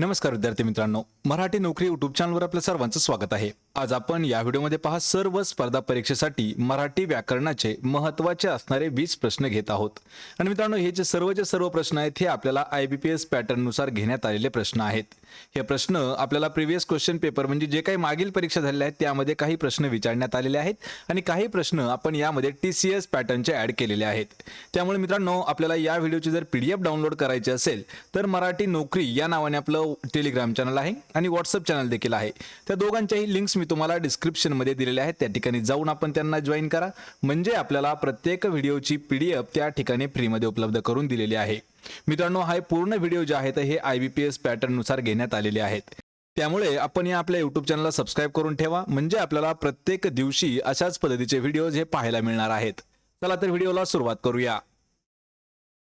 नमस्कार विद्यार्थी मित्रांनो मराठी नोकरी युट्यूब चॅनलवर आपल्या सर्वांचं स्वागत आहे. आज आपण या व्हिडिओमध्ये पहा सर्व स्पर्धा परीक्षेसाठी मराठी व्याकरणाचे महत्त्वाचे असणारे वीस प्रश्न घेत आहोत. आणि मित्रांनो हे जे सर्व जे सर्व प्रश्न आहेत हे आपल्याला आय बी पी एस पॅटर्ननुसार घेण्यात आलेले प्रश्न आहेत. हे प्रश्न आपल्याला प्रिव्हियस क्वेश्चन पेपर म्हणजे जे काही मागील परीक्षा झालेल्या आहेत त्यामध्ये काही प्रश्न विचारण्यात आलेले आहेत आणि काही प्रश्न आपण यामध्ये टी सी एस पॅटर्नचे ॲड केलेले आहेत. त्यामुळे मित्रांनो आपल्याला या व्हिडिओची जर पी डी एफ डाउनलोड करायची असेल तर मराठी नोकरी या नावाने आपलं टेलिग्राम चॅनल आहे आणि व्हॉट्सअप चॅनल देखील आहे. त्या दोघांच्याही लिंक्स मी तुम्हाला डिस्क्रिप्शनमध्ये दिलेल्या आहेत. त्या ठिकाणी जाऊन आपण त्यांना जॉईन करा. म्हणजे आपल्याला प्रत्येक व्हिडिओची पी डी एफ त्या ठिकाणी फ्रीमध्ये उपलब्ध करून दिलेली आहे. मित्रांनो हा पूर्ण व्हिडिओ जे आहेत हे आय बी पी एस पॅटर्ननुसार घेण्यात आलेले आहेत. त्यामुळे आपण या आपल्या यूट्यूब चॅनलला सबस्क्राईब करून ठेवा. म्हणजे आपल्याला प्रत्येक दिवशी अशाच पद्धतीचे व्हिडिओज हे पाहायला मिळणार आहेत. चला तर व्हिडिओला सुरुवात करूया.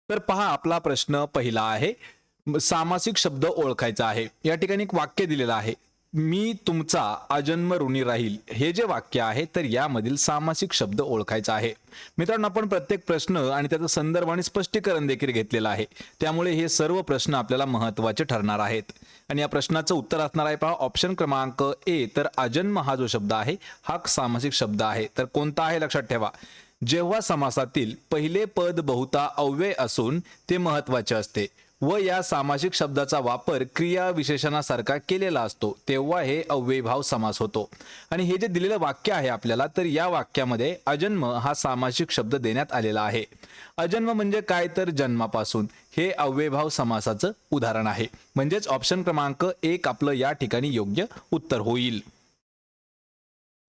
तर पहा आपला प्रश्न पहिला आहे. सामासिक शब्द ओळखायचा आहे. या ठिकाणी एक वाक्य दिलेलं आहे. मी तुमचा अजन्म ऋणी राहील. हे जे वाक्य आहे तर यामधील सामासिक शब्द ओळखायचा आहे. मित्रांनो आपण प्रत्येक प्रश्न आणि त्याचा संदर्भ आणि स्पष्टीकरण देखील घेतलेलं आहे. त्यामुळे हे सर्व प्रश्न आपल्याला महत्त्वाचे ठरणार आहेत. आणि या प्रश्नाचं उत्तर असणार आहे पहा ऑप्शन क्रमांक ए तर अजन्म हा जो शब्द आहे हा सामासिक शब्द आहे. तर कोणता आहे लक्षात ठेवा. जेव्हा समासातील पहिले पद बहुता अव्यय असून ते महत्त्वाचे असते. व या सामासिक शब्दाचा वापर क्रिया विशेषणासारखा केलेला असतो तेव्हा हे अव्ययभाव समास होतो. आणि हे जे दिलेलं वाक्य आहे आपल्याला तर या वाक्यामध्ये अजन्म हा सामासिक शब्द देण्यात आलेला आहे. अजन्म म्हणजे काय तर जन्मापासून हे अव्ययभाव समासाचं उदाहरण आहे. म्हणजेच ऑप्शन क्रमांक एक आपलं या ठिकाणी योग्य उत्तर होईल.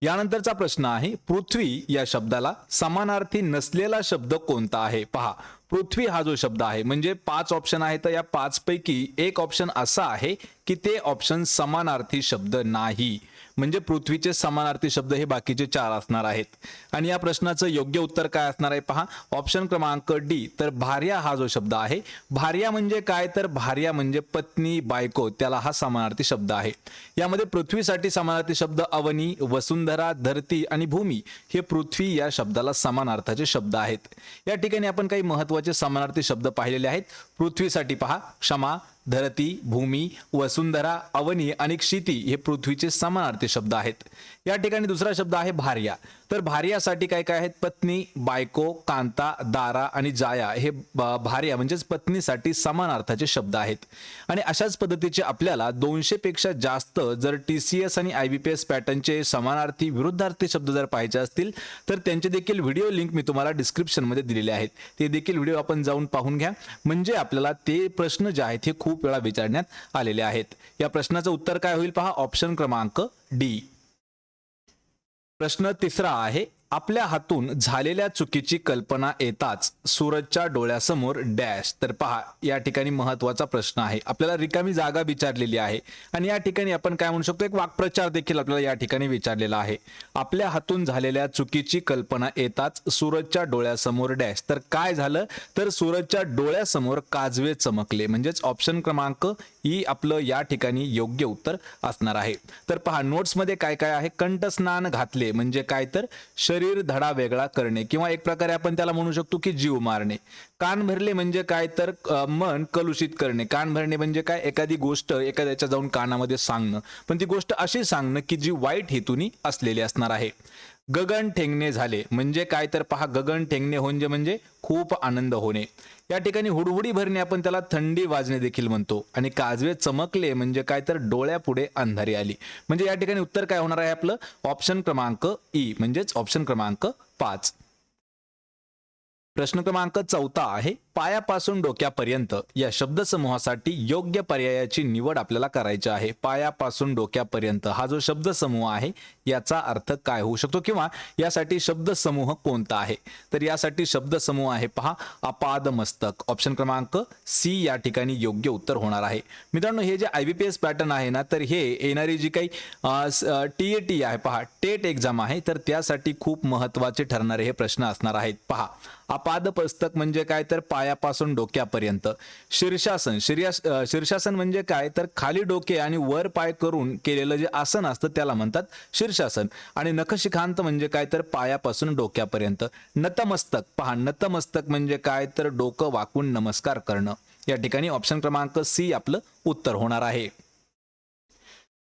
यानंतरचा प्रश्न आहे पृथ्वी या शब्दाला समानार्थी नसलेला शब्द कोणता आहे? पहा पृथ्वी हा जो शब्द आहे म्हणजे पाच ऑप्शन आहे तर या पाच पैकी एक ऑप्शन असा आहे की ते ऑप्शन समानार्थी शब्द नाही. म्हणजे पृथ्वीचे समानार्थी शब्द हे बाकीचे चार असणार आहेत. आणि या प्रश्नाचं योग्य उत्तर काय असणार आहे पहा. ऑप्शन क्रमांक डी तर भार्या हा जो शब्द आहे. भार्या म्हणजे काय? तर भार्या म्हणजे पत्नी बायको त्याला हा समानार्थी शब्द आहे. यामध्ये पृथ्वीसाठी समानार्थी शब्द अवनी वसुंधरा धरती आणि भूमी हे पृथ्वी या शब्दाला समानार्थाचे शब्द आहेत. या ठिकाणी आपण काही महत्त्वाचे समानार्थी शब्द पाहिलेले आहेत. पृथ्वीसाठी पहा. क्षमा धरती भूमी वसुंधरा अवनी आणि क्षिती हे पृथ्वीचे समानार्थी शब्द आहेत. या ठिकाणी दुसरा शब्द आहे भार्या. तर भार्यासाठी काय काय आहेत? पत्नी बायको कांता दारा आणि जाया हे ब- भार्या म्हणजेच पत्नीसाठी समानार्थाचे शब्द आहेत. आणि अशाच पद्धतीचे आपल्याला दोनशे पेक्षा जास्त जर टी सी एस आणि आय बी पी एस पॅटर्नचे समानार्थी विरुद्धार्थी शब्द जर पाहिजे असतील तर त्यांचे देखील व्हिडिओ लिंक मी तुम्हाला डिस्क्रिप्शनमध्ये दिलेले आहेत. ते देखील व्हिडिओ आपण जाऊन पाहून घ्या. म्हणजे आपल्याला ते प्रश्न जे आहेत हे खूप वेळा विचारण्यात आलेले आहेत. या प्रश्नाचं उत्तर काय होईल पहा? ऑप्शन क्रमांक डी प्रश्न तिसरा आहे. आपल्या हातून झालेल्या चुकीची कल्पना येताच सूरजच्या डोळ्यासमोर डॅश. तर पहा या ठिकाणी महत्त्वाचा प्रश्न आहे. आपल्याला रिकामी जागा विचारलेली आहे. आणि या ठिकाणी आपण काय म्हणू शकतो? एक वाक्प्रचार देखील आपल्याला या ठिकाणी विचारलेला आहे. आपल्या हातून झालेल्या चुकीची कल्पना येताच सूरजच्या डोळ्यासमोर डॅश. तर काय झालं? तर सूरजच्या डोळ्यासमोर काजवे चमकले. म्हणजेच ऑप्शन क्रमांक ई आपलं या ठिकाणी योग्य उत्तर असणार आहे. तर पहा नोट्समध्ये काय काय आहे? कंठस्नान घातले. म्हणजे काय तर? शरीर धडा वेगळा करणे किंवा एक प्रकारे आपण त्याला म्हणू शकतो की जीव मारणे. कान भरले म्हणजे काय तर मन कलुषित करणे. कान भरणे म्हणजे काय? एखादी गोष्ट एखाद्याच्या जाऊन कानामध्ये सांगणं. पण ती गोष्ट अशी सांगणं की जी वाईट हेतूनी असलेली असणार आहे. गगन ठेंगणे झाले. म्हणजे काय तर पहा गगन ठेंगणे म्हणजे म्हणजे खूप आनंद होणे. या ठिकाणी हुडहुडी भरणे आपण त्याला थंडी वाजणे देखील म्हणतो. आणि काजवे चमकले म्हणजे काय तर डोळ्यापुढे अंधारी आली. म्हणजे या ठिकाणी उत्तर काय होणार आहे आपलं? ऑप्शन क्रमांक ई म्हणजेच ऑप्शन क्रमांक पाच. प्रश्न क्रमांक चौथा आहे. पायापासून डोक्यापर्यंत या शब्दसमूहासाठी योग्य पर्यायाची निवड आपल्याला करायची आहे. पायापासून डोक्यापर्यंत हा जो शब्दसमूह आहे याचा अर्थ काय होऊ शकतो? किंवा यासाठी शब्दसमूह कोणता आहे? तर यासाठी शब्दसमूह आहे पहा अपाद मस्तक ऑप्शन क्रमांक सी या ठिकाणी योग्य उत्तर होणार आहे. मित्रांनो हे जे I B P S pattern आहे ना तर हे येणारी जी काही टी ए टी आहे पहा टेट एक्झाम आहे तर त्यासाठी खूप महत्त्वाचे ठरणारे हे प्रश्न असणार आहेत. पहा अपाद पुस्तक म्हणजे काय? तर पायापासून डोक्यापर्यंत. शीर्षासन शीर्यास शीर्षासन म्हणजे काय? तर खाली डोके आणि वर पाय करून केलेलं जे आसन असतं त्याला म्हणतात शीर्षासन. आणि नखशिखांत म्हणजे काय? तर पायापासून डोक्यापर्यंत. नतमस्तक पहा नतमस्तक म्हणजे काय? तर डोकं वाकून नमस्कार करणं. या ठिकाणी ऑप्शन क्रमांक सी आपलं उत्तर होणार आहे.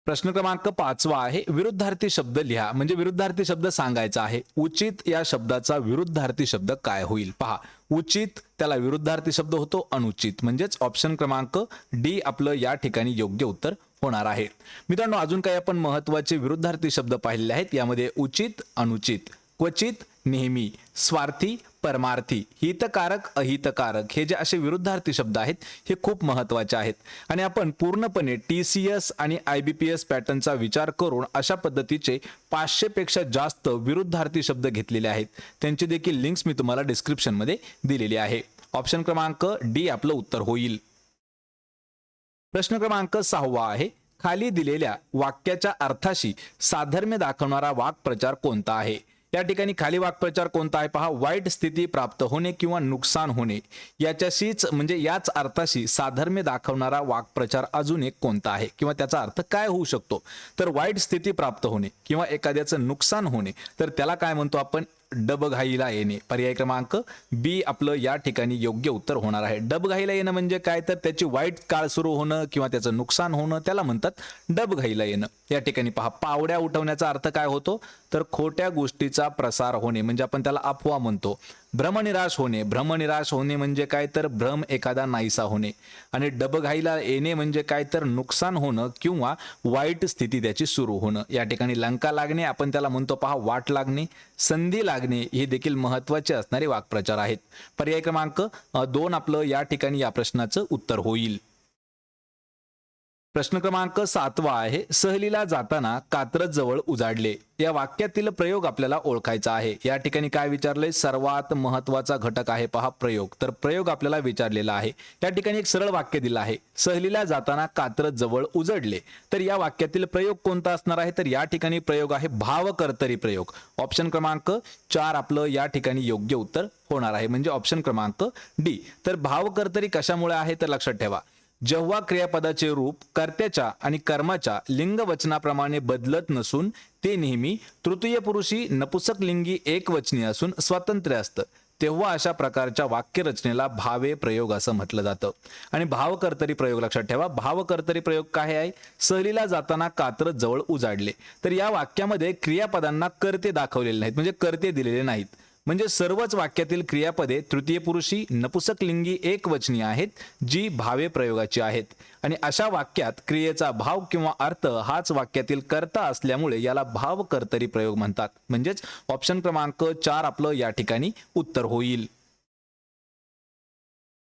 प्रश्न क्रमांक पाचवा आहे विरुद्धार्थी शब्द लिहा. म्हणजे विरुद्धार्थी शब्द सांगायचा आहे. उचित या शब्दाचा विरुद्धार्थी शब्द काय होईल? पहा उचित त्याला विरुद्धार्थी शब्द होतो अनुचित. म्हणजेच ऑप्शन क्रमांक डी आपलं या ठिकाणी योग्य उत्तर होणार आहे. मित्रांनो अजून काही आपण महत्त्वाचे विरुद्धार्थी शब्द पाहिलेले आहेत. यामध्ये उचित अनुचित. क्वचित नेहमी स्वार्थी परमार्थी हितकारक अहितकारक हे जे असे विरुद्धार्थी शब्द आहेत हे खूप महत्त्वाचे आहेत. आणि आपण पूर्णपणे टी सी एस आणि आय बी पी एस पॅटर्नचा विचार करून अशा पद्धतीचे पाचशे पेक्षा जास्त विरुद्धार्थी शब्द घेतलेले आहेत. त्यांची देखील लिंक्स मी तुम्हाला डिस्क्रिप्शनमध्ये दिलेली आहे. ऑप्शन क्रमांक डी आपलं उत्तर होईल. प्रश्न क्रमांक सहावा आहे. खाली दिलेल्या वाक्याच्या अर्थाशी साधर्म्य दाखवणारा वाक्प्रचार कोणता आहे? या ठिकाणी खाली वाक्प्रचार कोणता आहे पहा वाईट स्थिती प्राप्त होणे किंवा नुकसान होणे याच्याशीच म्हणजे याच अर्थाशी साधर्म्य दाखवणारा वाक्प्रचार अजून एक कोणता आहे? किंवा त्याचा अर्थ काय होऊ शकतो? तर वाईट स्थिती प्राप्त होणे किंवा एखाद्याचं नुकसान होणे तर त्याला काय म्हणतो आपण? डबघाईला येणे. पर्याय क्रमांक बी आपलं या ठिकाणी योग्य उत्तर होणार आहे. डबघाईला येणं म्हणजे काय? तर त्याची वाईट काळ सुरू होणं किंवा त्याचं नुकसान होणं त्याला म्हणतात डबघाईला येणं. या ठिकाणी पहा पावड्या उठवण्याचा अर्थ काय होतो? तर खोट्या गोष्टीचा प्रसार होणे म्हणजे आपण त्याला अफवा म्हणतो. भ्रमनिराश होणे. भ्रमनिराश होणे म्हणजे काय तर भ्रम एखादा नाहीसा होणे. आणि डबघाईला येणे म्हणजे काय तर नुकसान होणं किंवा वाईट स्थिती त्याची सुरू होणं. या ठिकाणी लंका लागणे आपण त्याला म्हणतो पहा वाट लागणे संधी लागणे हे देखील महत्त्वाचे असणारे वाक्प्रचार आहेत. पर्याय क्रमांक दोन आपलं या ठिकाणी या प्रश्नाचं उत्तर होईल. प्रश्न क्रमांक सातवा आहे सहलीला जाताना कात्रज जवळ उजाडले. या वाक्यातील प्रयोग आपल्याला ओळखायचा आहे. या ठिकाणी काय विचारले सर्वात महत्त्वाचा घटक आहे पहा प्रयोग. तर प्रयोग आपल्याला विचारलेला आहे. या ठिकाणी एक सरळ वाक्य दिलं आहे. सहलीला जाताना कात्रज जवळ उजडले. तर या वाक्यातील प्रयोग कोणता असणार आहे? तर या ठिकाणी प्रयोग आहे भावकर्तरी प्रयोग. ऑप्शन क्रमांक चार आपलं या ठिकाणी योग्य उत्तर होणार आहे. म्हणजे ऑप्शन क्रमांक डी. तर भावकर्तरी कशामुळे आहे? तर लक्षात ठेवा. जेव्हा क्रियापदाचे रूप कर्त्याच्या आणि कर्माच्या लिंगवचनाप्रमाणे बदलत नसून ते नेहमी तृतीय पुरुषी नपुसक लिंगी एकवचनी असून स्वातंत्र्य असतं. तेव्हा अशा प्रकारच्या वाक्यरचनेला भावे प्रयोग असं म्हटलं जातं. आणि भावकर्तरी प्रयोग लक्षात ठेवा. भावकर्तरी प्रयोग काय आहे? सहलीला जाताना कात्र जवळ उजाडले. तर या वाक्यामध्ये क्रियापदांना कर्ते दाखवलेले नाहीत. म्हणजे कर्ते दिलेले नाहीत. म्हणजे सर्वच वाक्यातील क्रियापदे तृतीय पुरुषी नपुसक लिंगी एकवचनी आहेत जी भावे प्रयोगाची आहेत. आणि अशा वाक्यात क्रियेचा भाव किंवा अर्थ हाच वाक्यातील कर्ता असल्यामुळे याला भाव कर्तरी प्रयोग म्हणतात. म्हणजेच ऑप्शन क्रमांक चार आपलं या ठिकाणी उत्तर होईल.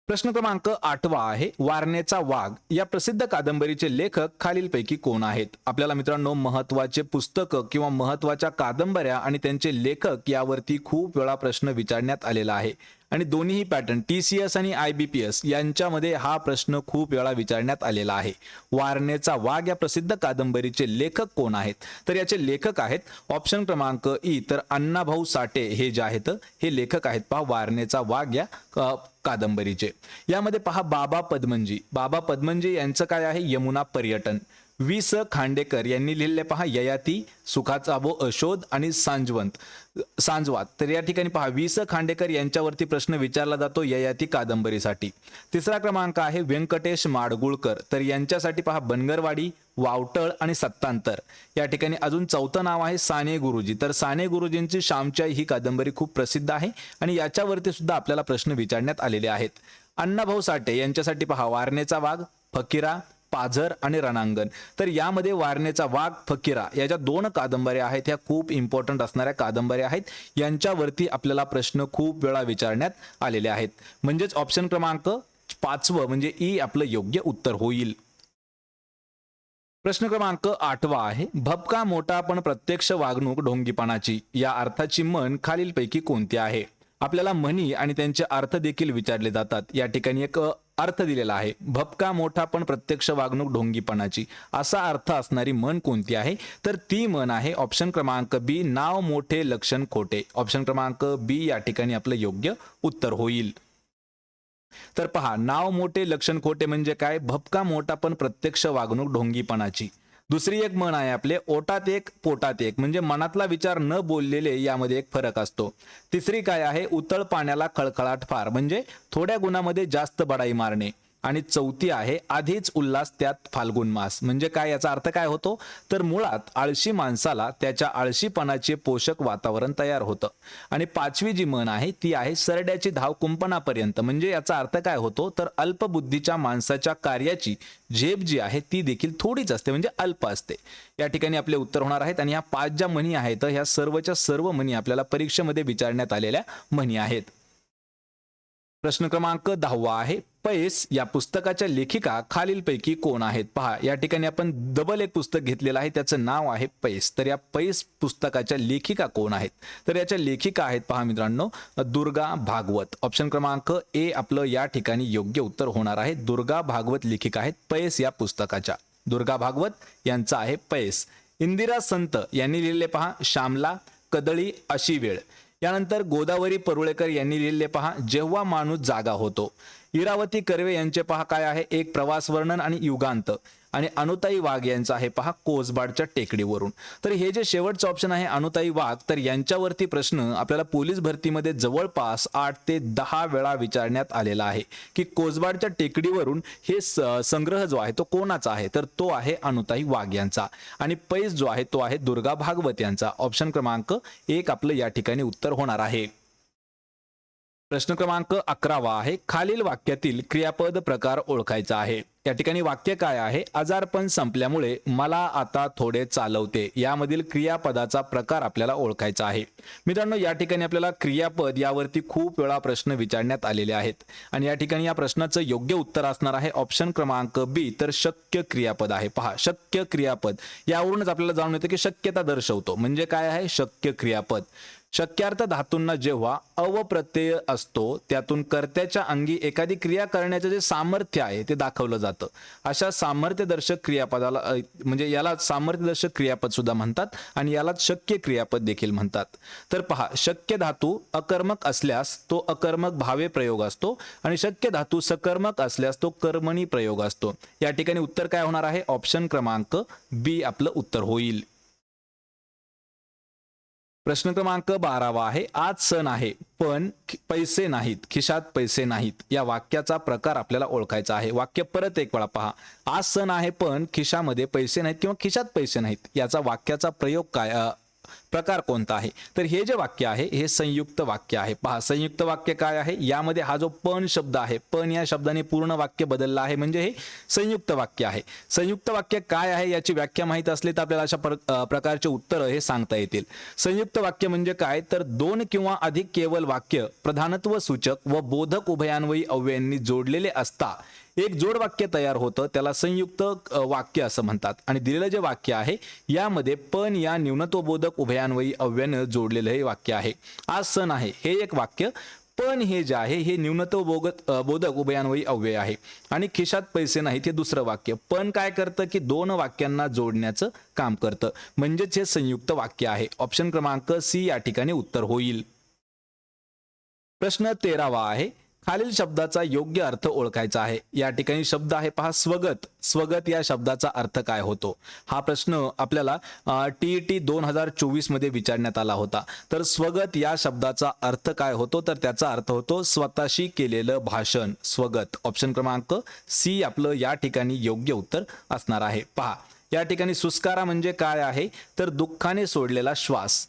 प्रश्न क्रमांक आठवा आहे वारणेचा वाघ. या प्रसिद्ध कादंबरीचे लेखक खालीलपैकी कोण आहेत? आपल्याला मित्रांनो महत्त्वाचे पुस्तकं किंवा महत्त्वाच्या कादंबऱ्या आणि त्यांचे लेखक यावरती खूप वेळा प्रश्न विचारण्यात आलेला आहे. आणि दोन्हीही पॅटर्न टी सी एस आणि आय बी पी एस यांच्यामध्ये हा प्रश्न खूप वेळा विचारण्यात आलेला आहे. वारणेचा वाघ या प्रसिद्ध कादंबरीचे लेखक कोण आहेत? तर याचे लेखक आहेत ऑप्शन क्रमांक ई तर अण्णाभाऊ साठे हे जे आहेत हे लेखक आहेत. पहा वारणेचा वाघ या कादंबरीचे. यामध्ये पहा बाबा पद्मनजी. बाबा पद्मनजी यांचं काय आहे? यमुना पर्यटन. वि स खांडेकर यांनी लिहिलेले पहा ययाती सुखाचा वो अशोध आणि सांजवंत. सांजवात तर या ठिकाणी पहा वि स खांडेकर यांच्यावरती प्रश्न विचारला जातो ययाती कादंबरीसाठी. तिसरा क्रमांक आहे व्यंकटेश माडगुळकर. तर यांच्यासाठी पहा बनगरवाडी वावटळ आणि सत्तांतर. या ठिकाणी अजून चौथं नाव आहे साने गुरुजी. तर साने गुरुजींची श्यामच्याई ही कादंबरी खूप प्रसिद्ध आहे आणि याच्यावरती सुद्धा आपल्याला प्रश्न विचारण्यात आलेले आहेत. अण्णाभाऊ साठे यांच्यासाठी पहा वारणेचा वाघ फकीरा पाझर आणि रणांगण. तर यामध्ये वारणेचा वाघ फकीरा या ज्या दोन कादंबऱ्या आहेत. ह्या खूप इम्पॉर्टंट असणाऱ्या कादंबऱ्या आहेत. यांच्यावरती आपल्याला प्रश्न खूप वेळा विचारण्यात आलेले आहेत. म्हणजेच ऑप्शन क्रमांक पाचवं म्हणजे ई आपलं योग्य उत्तर होईल. प्रश्न क्रमांक आठवा आहे. भपका मोठा पण प्रत्यक्ष वागणूक ढोंगीपणाची. या अर्थाची मन खालीलपैकी कोणती आहे? आपल्याला म्हणी आणि त्यांचे अर्थ देखील विचारले जातात. या ठिकाणी एक अर्थ दिलेला आहे. भपका मोठा पण प्रत्यक्ष वागणूक ढोंगीपणाची. असा अर्थ असणारी मन कोणती आहे? तर ती मन आहे ऑप्शन क्रमांक बी नाव मोठे लक्षण खोटे. ऑप्शन क्रमांक बी या ठिकाणी आपलं योग्य उत्तर होईल. तर पहा नाव मोठे लक्षण खोटे म्हणजे काय? भपका मोठा पण प्रत्यक्ष वागणूक ढोंगीपणाची. दुसरी एक म्हण आहे आपले ओटात एक पोटात एक. म्हणजे मनातला विचार न बोललेले यामध्ये एक फरक असतो. तिसरी काय आहे? उतळ पाण्याला खळखळाट फार. म्हणजे थोड्या गुणामध्ये जास्त बडाई मारणे. आणि चौथी आहे आधीच उल्हास त्यात फाल्गुन मास. म्हणजे काय याचा अर्थ काय होतो? तर मुळात आळशी माणसाला त्याच्या आळशीपणाचे पोषक वातावरण तयार होतं. आणि पाचवी जी मन आहे ती आहे सरड्याची धाव कुंपणापर्यंत. म्हणजे याचा अर्थ काय होतो? तर अल्पबुद्धीच्या माणसाच्या कार्याची झेप जी आहे ती देखील थोडीच असते. म्हणजे अल्प असते. या ठिकाणी आपले उत्तर होणार आहेत. आणि ह्या पाच ज्या म्हणी आहेत ह्या सर्वच्या सर्व म्हणी आपल्याला परीक्षेमध्ये विचारण्यात आलेल्या म्हणी आहेत. प्रश्न क्रमांक दहावा आहे पैस या पुस्तकाच्या लेखिका खालीलपैकी कोण आहेत? पहा या ठिकाणी आपण डबल एक पुस्तक घेतलेलं आहे त्याचं नाव आहे पैस. तर या पैस पुस्तकाच्या लेखिका कोण आहेत? तर याच्या लेखिका आहेत पहा मित्रांनो दुर्गा भागवत. ऑप्शन क्रमांक ए आपलं या ठिकाणी योग्य उत्तर होणार आहे. दुर्गा भागवत लेखिका आहेत पैस या पुस्तकाच्या. दुर्गा भागवत यांचा आहे पैस. इंदिरा संत यांनी लिहिलेले पहा श्यामला कदळी अशी वेळ. यानंतर गोदावरी परुळेकर यांनी लिहिलेले पहा जेव्हा माणूस जागा होतो. इरावती कर्वे यांचे पहा काय आहे? एक प्रवास वर्णन आणि युगांत. आणि अनुताई वाघ यांचं आहे पहा कोसबाडच्या टेकडीवरून. तर हे जे शेवटचं ऑप्शन आहे अनुताई वाघ तर यांच्यावरती प्रश्न आपल्याला पोलीस भरतीमध्ये जवळपास आठ ते दहा वेळा विचारण्यात आलेला आहे की कोसबाडच्या टेकडीवरून हे स- संग्रह जो आहे तो कोणाचा आहे? तर तो आहे अनुताई वाघ यांचा. आणि पैस जो आहे तो आहे दुर्गा भागवत यांचा. ऑप्शन क्रमांक एक आपलं या ठिकाणी उत्तर होणार आहे. प्रश्न क्रमांक अकरावा आहे. खालील वाक्यातील क्रियापद प्रकार ओळखायचा आहे. या ठिकाणी वाक्य काय आहे? आजारपण संपल्यामुळे मला आता थोडे चालवते. यामधील क्रियापदाचा प्रकार आपल्याला ओळखायचा आहे. मित्रांनो या ठिकाणी आपल्याला क्रियापद यावरती खूप वेळा प्रश्न विचारण्यात आलेले आहेत. आणि या ठिकाणी या प्रश्नाचं योग्य उत्तर असणार आहे. ऑप्शन क्रमांक बी तर शक्य क्रियापद आहे. पहा शक्य क्रियापद. यावरूनच आपल्याला जाणून येतं की शक्यता दर्शवतो. म्हणजे काय आहे? शक्य क्रियापद. शक्यार्थ धातूंना जेव्हा अवप्रत्यय असतो त्यातून कर्त्याच्या अंगी एखादी क्रिया करण्याचं जे सामर्थ्य आहे ते दाखवलं जातं. अशा सामर्थ्यदर्शक क्रियापदाला म्हणजे याला सामर्थ्यदर्शक क्रियापद सुद्धा म्हणतात आणि यालाच शक्य क्रियापद देखील म्हणतात. तर पहा शक्य धातू अकर्मक असल्यास तो अकर्मक भावे प्रयोग असतो आणि शक्य धातू सकर्मक असल्यास तो कर्मणी प्रयोग असतो. या ठिकाणी उत्तर काय होणार आहे? ऑप्शन क्रमांक बी आपलं उत्तर होईल. प्रश्न क्रमांक बारावा आहे. आज सण आहे पण पैसे नाहीत खिशात पैसे नाहीत. या वाक्याचा प्रकार आपल्याला ओळखायचा आहे. वाक्य परत एक वेळा पहा. आज सण आहे पण खिशामध्ये पैसे नाहीत किंवा खिशात पैसे नाहीत. याचा वाक्याचा प्रयोग काय? प्रकार कोणता आहे? तर हे जे वाक्य आहे हे संयुक्त वाक्य आहे. पहा संयुक्त वाक्य काय आहे? यामध्ये हा जो पण शब्द आहे पण या शब्दाने पूर्ण वाक्य बदललं आहे म्हणजे हे संयुक्त वाक्य आहे. संयुक्त वाक्य काय आहे याची व्याख्या माहीत असली तर आपल्याला अशा प्रकारचे उत्तर हे सांगता येतील. संयुक्त वाक्य म्हणजे काय? तर दोन किंवा अधिक केवळ वाक्य प्रधानत्व सूचक व बोधक उभयान्वयी अव्ययांनी जोडलेले असता. एक जोड वाक्य तयार होतं त्याला संयुक्त वाक्य असं म्हणतात. आणि दिलेलं जे वाक्य आहे यामध्ये पण या न्यूनत्वबोधक उभयान्वयी अव्ययानं जोडलेलं हे वाक्य आहे. आज सण आहे हे एक वाक्य. पण हे जे आहे हे न्यूनत्व बोगत बोधक उभयान्वयी अव्यय आहे. आणि खिशात पैसे नाहीत हे दुसरं वाक्य. पण काय करतं की दोन वाक्यांना जोडण्याचं काम करतं. म्हणजेच हे संयुक्त वाक्य आहे. ऑप्शन क्रमांक सी या ठिकाणी उत्तर होईल. प्रश्न तेरावा आहे. खालील शब्दाचा योग्य अर्थ ओळखायचा आहे. या ठिकाणी शब्द आहे पहा स्वगत. स्वगत या शब्दाचा अर्थ काय होतो? हा प्रश्न आपल्याला टी टी दोन हजार चोवीसमध्ये विचारण्यात आला होता. तर स्वगत या शब्दाचा अर्थ काय होतो? तर त्याचा अर्थ होतो स्वतःशी केलेलं भाषण स्वगत. ऑप्शन क्रमांक सी आपलं या ठिकाणी योग्य उत्तर असणार आहे. पहा या ठिकाणी सुस्कारा म्हणजे काय आहे? तर दुःखाने सोडलेला श्वास.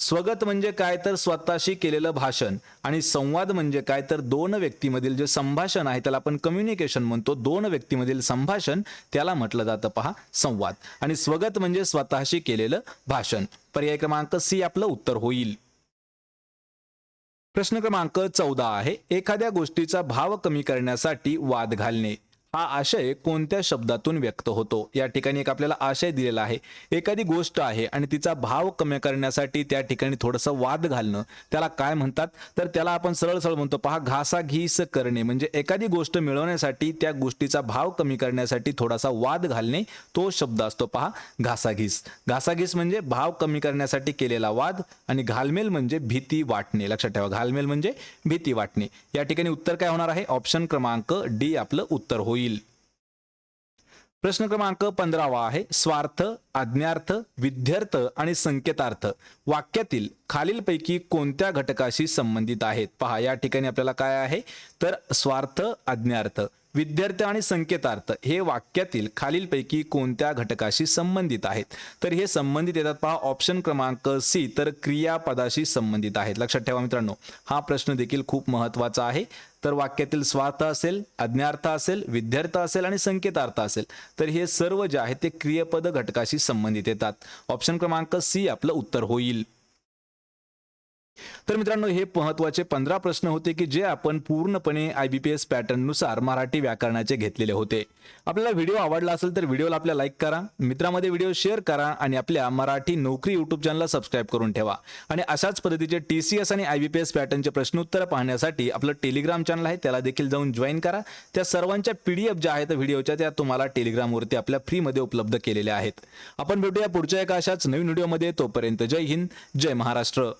स्वगत म्हणजे काय तर स्वतःशी केलेलं भाषण आणि संवाद म्हणजे काय तर दोन व्यक्तीमधील जे संभाषण आहे त्याला आपण कम्युनिकेशन म्हणतो. दोन व्यक्तीमधील संभाषण त्याला म्हटलं जातं पहा संवाद. आणि स्वगत म्हणजे स्वतःशी केलेलं भाषण. पर्याय क्रमांक सी आपलं उत्तर होईल. प्रश्न क्रमांक चौदा आहे. एखाद्या गोष्टीचा भाव कमी करण्यासाठी वाद घालणे. हा आशय कोणत्या शब्दातून व्यक्त होतो? या ठिकाणी एक आपल्याला आशय दिलेला आहे. एखादी गोष्ट आहे आणि तिचा भाव कमी करण्यासाठी त्या ठिकाणी थोडंसं वाद घालणं त्याला काय म्हणतात? तर त्याला आपण सरळ सरळ म्हणतो पहा घासाघीस करणे. म्हणजे एखादी गोष्ट मिळवण्यासाठी त्या गोष्टीचा भाव कमी करण्यासाठी थोडासा वाद घालणे तो शब्द असतो पहा घासाघीस. घासाघीस म्हणजे भाव कमी करण्यासाठी केलेला वाद आणि घालमेल म्हणजे भीती वाटणे. लक्षात ठेवा घालमेल म्हणजे भीती वाटणे. या ठिकाणी उत्तर काय होणार आहे? ऑप्शन क्रमांक डी आपलं उत्तर होईल. प्रश्न क्रमांक पंधरावा आहे स्वार्थ आज्ञार्थ विद्यार्थ आणि संकेतार्थ. वाक्यातील खालीलपैकी कोणत्या घटकाशी संबंधित आहेत? पहा या ठिकाणी आपल्याला काय आहे? तर स्वार्थ आज्ञार्थ. विद्यार्थी आणि संकेतार्थ हे वाक्यातील खालीलपैकी कोणत्या घटकाशी संबंधित आहेत? तर हे संबंधित येतात पहा ऑप्शन क्रमांक सी तर क्रियापदाशी संबंधित आहेत. लक्षात ठेवा मित्रांनो हा प्रश्न देखील खूप महत्त्वाचा आहे. तर वाक्यातील स्वार्थ असेल अज्ञार्थ असेल विद्यार्थ असेल आणि संकेतार्थ असेल तर हे सर्व जे आहे ते क्रियापद घटकाशी संबंधित येतात. ऑप्शन क्रमांक सी आपलं उत्तर होईल. तर मित्रांनो हे महत्त्वाचे पंधरा प्रश्न होते की जे आपण पूर्णपणे आय बी पी एस पॅटर्ननुसार मराठी व्याकरणाचे घेतलेले होते. आपल्याला व्हिडिओ आवडला असेल तर व्हिडिओला आपल्या लाईक करा मित्रामध्ये व्हिडिओ शेअर करा आणि आपल्या मराठी नोकरी युट्यूब चॅनलला सबस्क्राईब करून ठेवा. आणि अशाच पद्धतीचे टी सी एस आणि आय बी पी एस पॅटर्नचे प्रश्नोत्तर पाहण्यासाठी आपलं टेलिग्राम चॅनल आहे त्याला देखील जाऊन जॉईन करा. त्या सर्वांच्या पी डी एफ ज्या आहेत व्हिडिओच्या त्या तुम्हाला टेलिग्रामवरती आपल्या फ्रीमध्ये उपलब्ध केलेल्या आहेत. आपण भेटूया पुढच्या एका अशाच नवीन व्हिडिओमध्ये तोपर्यंत जय हिंद जय महाराष्ट्र.